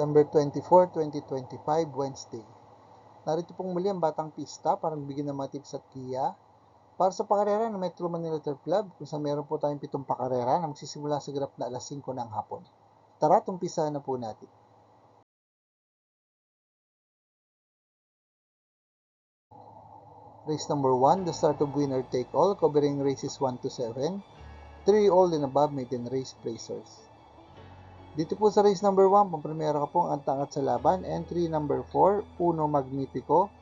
September 24, 2025, Wednesday. Narito pong muli ang Batang Pista para magbigyan ng mga tips at kiya para sa pakarera ng Metro Manila Turf Club kung saan meron po tayong pitong pakarera na magsisimula sa grap na alas 5 ng hapon. Tara, tumpisahan na po natin. Race number 1, the start of winner take all, covering races 1 to 7. 3 all and above maiden race placers. Dito po sa race number 1, pampremera ka po ang antangat sa laban. Entry number 4, Uno Magnifico.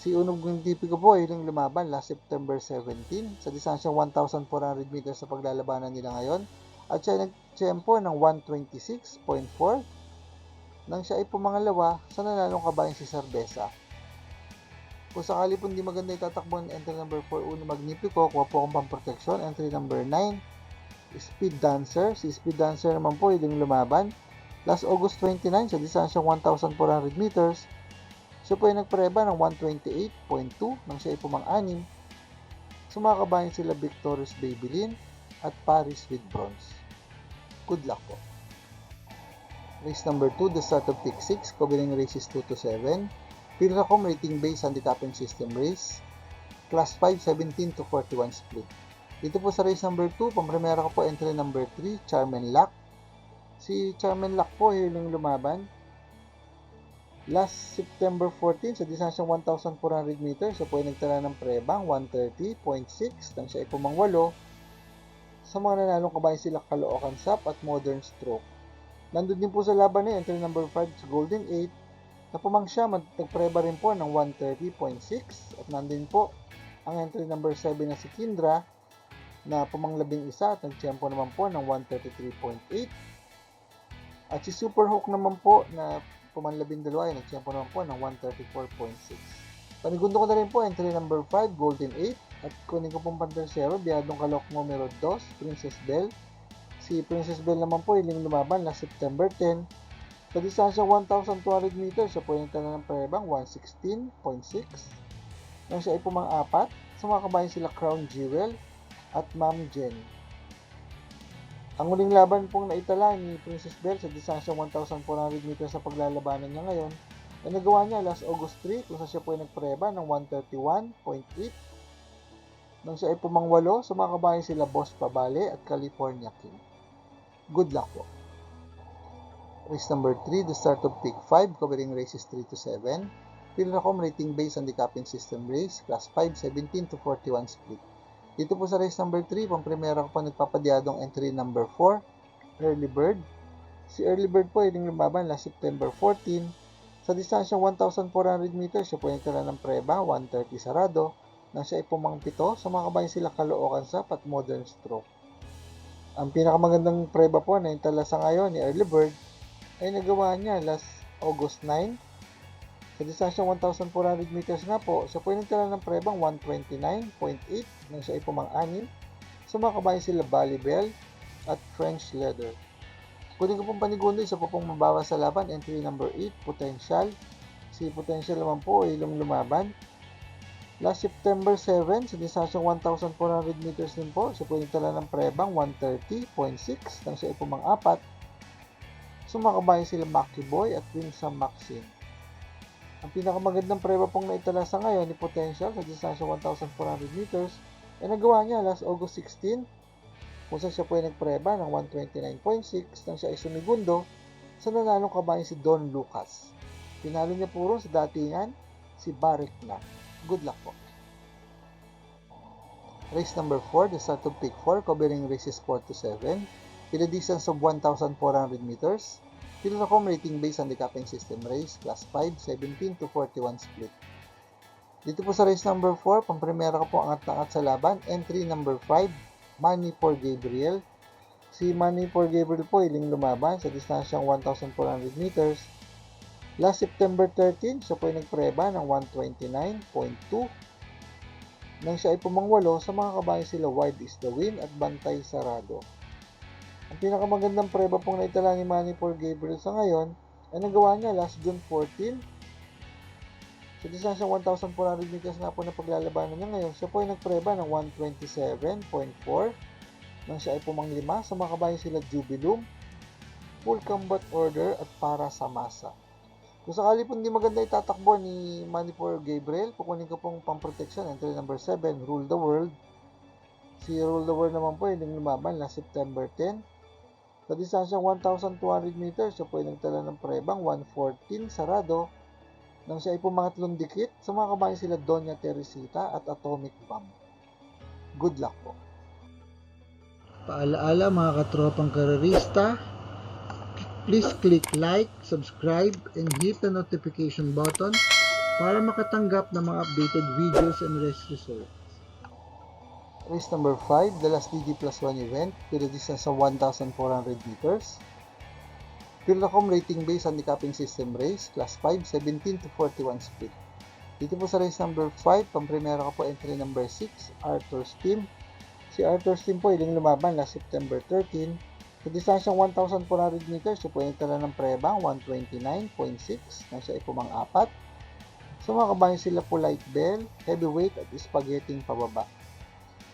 Si Uno Magnifico po ay huling lumaban last September 17 sa distansyang 1,400 meters sa paglalabanan nila ngayon. At siya ay nagtiyempo ng 126.4 nang siya ay pumangalawa sa nanalong kabayan si Cerveza. Kung sakali po hindi maganda itatakbo ng entry number 4, Uno Magnifico, kuha po akong pamproteksyon. Entry number 9, Speed Dancer. Si Speed Dancer naman po, yung lumaban. Last August 29, sa distansyang 1,400 meters, siya po ay nagpareba ng 128.2 nang siya ay pumang-anim. Sumakabayan sila Victorious Babylin at Paris with Bronze. Good luck po. Race number 2, the start of pick 6, covering races 2 to 7. Pinracom rating based handicapping system race. Class 5, 17 to 41 split. Dito po sa race number 2, pampremera ko po entry number 3, Charmen Lock. Si Charmen Lock po yung lumaban. Last September 14, sa distansyang 1,400 meters, siya po ay nagtala ng prebang 130.6 nang siya ay pumangwalo. Sa mga nanalong kabayan sila Caloocan Sap at Modern Stroke. Nandun din po sa laban na entry number 5 sa Golden 8 na pumang siya, nagpreba rin po ng 130.6 at nandun po ang entry number 7 na si Kindra na pumanglabing isa at nagtiyempo naman po ng 133.8 at si Super Hook naman po na pumanlabing dalawa ay nagtiyempo naman po ng 134.6 panigundo ko na rin po entry number 5 Golden 8 at kunin ko pong pantersero biyadong kalok numero 2 Princess Bell si Princess Bell naman po iling lumaban last September 10 sa distansyang 1,200 meters siya po yung ng prebang 116.6 nang siya ay pumang-apat sa mga kabayan sila Crown Jewel at Ma'am Jen. Ang huling laban pong naitala ni Princess Belle sa distansyang 1,400 meters sa paglalabanan niya ngayon ay nagawa niya last August 3 kung saan siya po ay nagpreba ng 131.8 nang siya ay pumangwalo sa mga kabayan sila Boss Pabale at California King. Good luck po. Race number 3, the start of pick 5 covering races 3 to 7. Pilracom rating based handicapping system race, class 5, 17 to 41 split. Dito po sa race number 3, pampremera ko pa nagpapadyadong entry number 4, Early Bird. Si Early Bird po ay lumaban last September 14. Sa distansyang 1,400 meters, siya po ay nagtala ng preba, 130 sarado, na siya ay pumangpito sa mga kabayan sila Caloocan Sap at Modern Stroke. Ang pinakamagandang preba po na itala sa ngayon ni Early Bird ay nagawa niya last August 9 sa distansyang 1,400 meters nga po, siya po ay ng prebang 129.8 nang siya ay pumang-anim. Sumakabayan sila Bally Bell at French Leather. Kunin ko pong panigundo, isa po pong mabawas sa laban, entry number 8, Potential. Si Potential naman po ay lum lumaban. Last September 7, sa distansyang 1,400 meters din po, siya po nagtala ng prebang 130.6 nang siya ay pumang-apat. Sumakabayan sila Maki Boy at Winsam Maxine. Ang pinakamagandang preba pong naitala sa ngayon ni Potential sa distansya 1,400 meters ay nagawa niya last August 16 kung saan siya po ay nagpreba ng 129.6 nang siya ay sumigundo sa nanalong kabayan si Don Lucas. Pinalo niya puro sa datingan si Barrick na. Good luck po. Race number 4, the start of pick 4, covering races 4 to 7, with a distance of 1,400 meters. Pilracom rating based handicapping system race, class 5, 17 to 41 split. Dito po sa race number 4, pampremera ko po ang angat sa laban. Entry number 5, Money for Gabriel. Si Money for Gabriel po iling lumaban sa distansyang 1,400 meters. Last September 13, siya po ay nagpreba ng 129.2 nang siya ay pumangwalo sa mga kabayan sila Wide is the Wind at Bantay Sarado. Ang pinakamagandang preba pong naitala ni Manny Paul Gabriel sa ngayon ay nagawa niya last June 14. Sa distansyang 1,400 meters nga po na paglalabanan niya ngayon, siya po ay nagpreba ng 127.4 nang siya ay pumanglima sa mga kabayan sila Jubilum, full combat order at para sa masa. Kung sakali po hindi maganda itatakbo ni Manipur Gabriel, kukunin ko pong pang-protection, entry number 7, Rule the World. Si Rule the World naman po, yung lumaban last September 10. Sa distansyang 1,200 meters, siya po ay nagtala ng prebang 114 sarado nang siya ay pumangatlong dikit sa mga kabayan sila Doña Teresita at Atomic Bomb. Good luck po. Paalaala mga katropang karerista, please click like, subscribe, and hit the notification button para makatanggap ng mga updated videos and race results. Race number 5, the last DD plus 1 event with a distance of 1,400 meters. Pilacom rating based handicapping system race, class 5, 17 to 41 speed. Dito po sa race number 5, pang-primera ko po entry number 6, Arthur's team. Si Arthur's team po iling lumaban last September 13. Sa distansyang 1,400 meters, siya po nagtala ng prebang 129.6 nang siya ay pumang-apat. Sa mga kabayan sila po light bell, heavyweight at spaghetti pababa.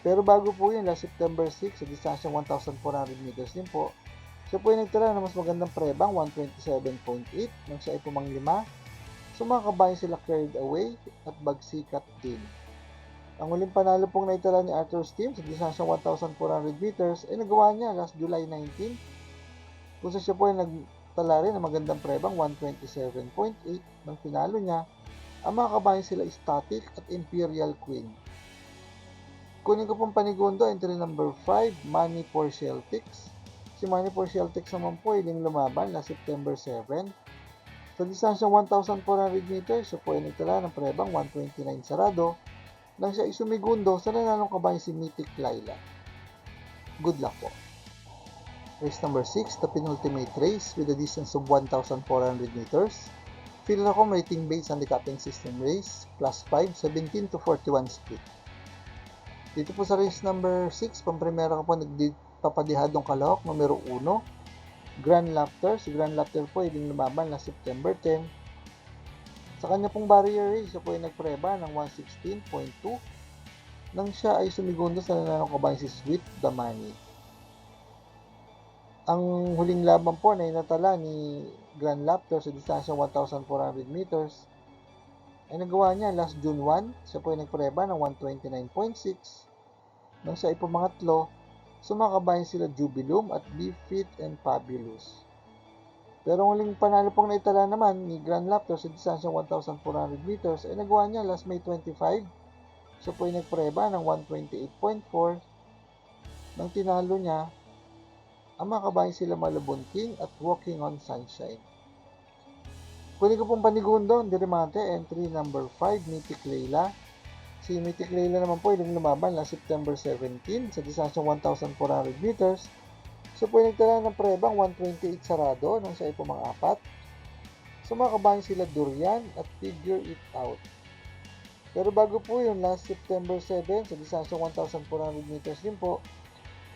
Pero bago po yun, last September 6, sa distansyang 1,400 meters din po, siya po ay nagtala ng mas magandang prebang 127.8 nang siya ay pumanglima. So mga kabayan sila carried away at bagsikat din. Ang huling panalo pong naitala ni Arthur's team sa distansyang 1,400 meters ay nagawa niya last July 19 kung sa siya po ay nagtala rin ng magandang prebang 127.8 nang pinalo niya ang mga kabayan sila Static at Imperial Queen. Kunin ko pong panigundo, entry number 5, Money for Celtics. Si Money for Celtics naman po ay din lumaban na September 7. Sa distansyang 1,400 meters, siya po ay nagtala ng prebang 129 sarado nang siya isumigundo sa nanalong kabayan si Mythic Laila. Good luck po. Race number 6, the penultimate race with a distance of 1,400 meters. Philacom rating based handicapping system race, class 5, 17 to 41 speed. Dito po sa race number 6, pampremera ko po nagpapadihadong kalahok, numero 1. Grand Lapter, si Grand Lapter po ay lumaban na September 10 sa kanya pong barrier race, siya po ay nagpreba ng 116.2 nang siya ay sumigundo sa nananong kabayan si Sweet Damani. Ang huling laban po na inatala ni Grand Laptor sa distansyang 1,400 meters ay nagawa niya last June 1. Siya po ay nagpreba ng 129.6 nang siya ay pumangatlo sumakabayan sila Jubilum at Be Fit and Fabulous. Pero ang huling panalo pong naitala naman ni Grand Laptor sa distansyang 1,400 meters ay nagawa niya last May 25. So po ay nagpreba ng 128.4 nang tinalo niya ang mga sila Malabon King at Walking on Sunshine. Kunin ko pong panigundo, Dirimante, entry number 5, Mythic Layla. Si Mythic Layla naman po ay lumaban last September 17 sa distansyang 1,400 meters So po nagtala ng prebang 128 sarado nang siya ay pumang-apat. So mga kabayan sila Durian at Figure It Out. Pero bago po yun, last September 7, sa distansyang 1,400 meters din po,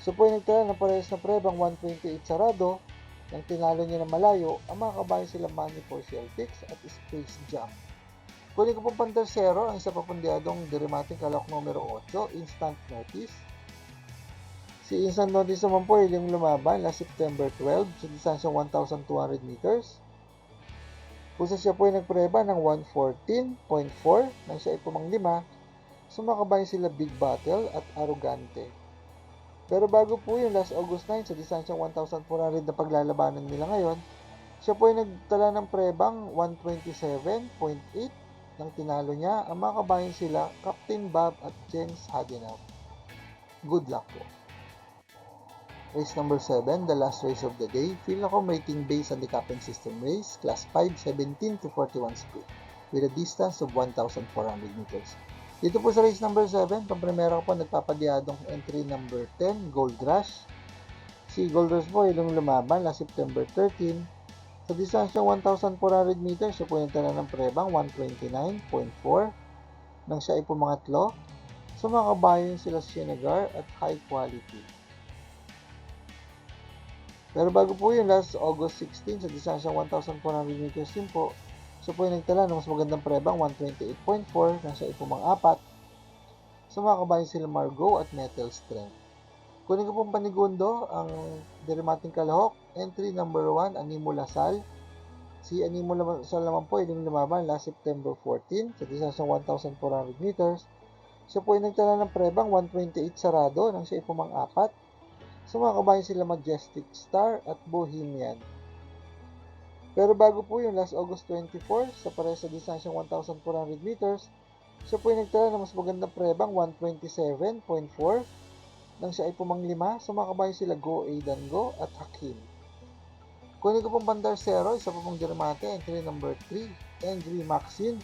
so po nagtala ng parehas na prebang 128 sarado nang tinalo niya ng malayo ang mga kabayan sila Money for Celtics at Space Jam. Kunin ko pong pantersero ang isa papundiadong derimating kalok numero 8, Instant Notice. Si Instant Notice naman po yung lumaban last September 12 sa distansyang 1,200 meters. Kung siya po ay nagpreba ng 114.4 nang siya ay pumanglima, sumakabayan sila Big Battle at Arrogante. Pero bago po yung last August 9 sa distansyang 1,400 na paglalabanan nila ngayon, siya po ay nagtala ng prebang 127.8 nang tinalo niya ang mga kabayan sila Captain Bob at James Hagenau. Good luck po. Race number 7, the last race of the day, Philacom rating based handicapping system race, class 5, 17 to 41 speed, with a distance of 1,400 meters. Dito po sa race number 7, pampremera ko po nagpapadiyadong entry number 10, Gold Rush. Si Gold Rush po ilong lumaban last September 13. Sa distansyang 1,400 meters, siya po yung tala ng prebang 129.4 nang siya ay pumangatlo. Sa mga kabayan sila Shenegar at High Quality. Pero bago po yun, last August 16, sa distansyang 1,400 meters din po, so po yung nagtala ng mas magandang prebang 128.4 na siya ipumang-apat. Sa mga kabayan sila Margot at Metal Strength. Kunin ko pong panigundo ang derimating kalahok, Entry number 1, Animo Lasal. Si Animo Lasal naman po, yung lumaban last September 14 sa distansya 1,400 meters. Siya po ay nagtala ng prebang 128 sarado nang siya ay pumang-apat. Sa mga kabayan sila Majestic Star at Bohemian. Pero bago po yung last August 24 sa pareho sa distansya 1,400 meters, siya po ay nagtala ng mas magandang prebang 127.4 nang siya ay pumanglima kabayan sila Go Aidan Go at Hakim. Kunin ko pong bandar zero, isa pa pong diramante, entry number 3, Angry Maxine.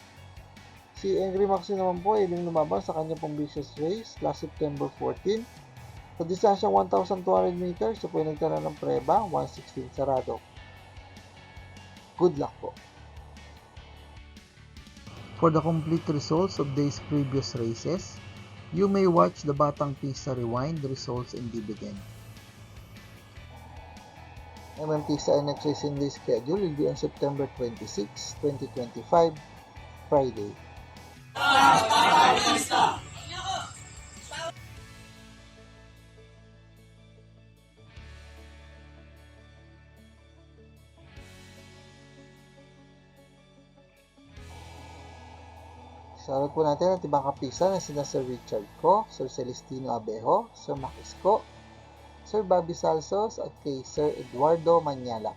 Si Angry Maxine naman po ay yung lumabas sa kanya pong vicious race last September 14. Sa distansyang 1,200 meters, siya po ay nagtala ng preba, 116 sarado. Good luck po. For the complete results of day's previous races, you may watch the Batang Pista Rewind results and dividend. MMPista next racing day schedule will be on September 26, 2025, Friday. Shoutout po natin ang tibang kapisa na sina Sir Richard Co, Sir Celestino Abejo, Sir Makis Co, Sir Bobby Salsos at kay Sir Eduardo Manyalak.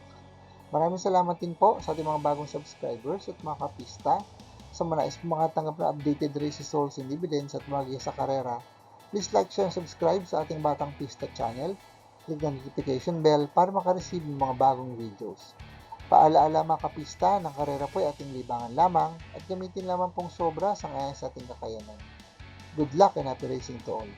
Maraming salamat din po sa ating mga bagong subscribers at mga kapista sa mga nais makatanggap na updated results and dividends at mga sa karera. Please like, share, and subscribe sa ating Batang Pista channel. Click ang notification bell para makareceive ng mga bagong videos. Paalaala mga kapista, ng karera po ay ating libangan lamang at gamitin lamang pong sobra sa ngayon sa ating kakayanan. Good luck and happy racing to all!